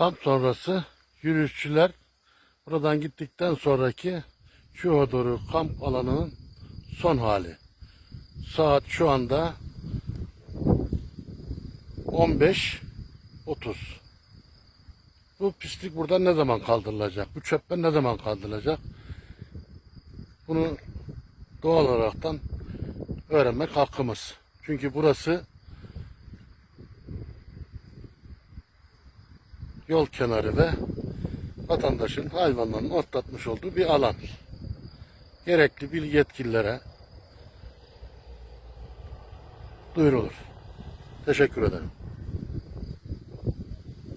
Kamp sonrası yürüyüşçüler buradan gittikten sonraki Çuhadoru kamp alanının son hali. Saat şu anda 15.30. Bu pislik buradan ne zaman kaldırılacak? Bu çöpler ne zaman kaldırılacak? Bunu doğal olaraktan öğrenmek hakkımız. Çünkü burası yol kenarı ve vatandaşın hayvanların otlatmış olduğu bir alan. Gerekli bir yetkililere duyurulur. Teşekkür ederim.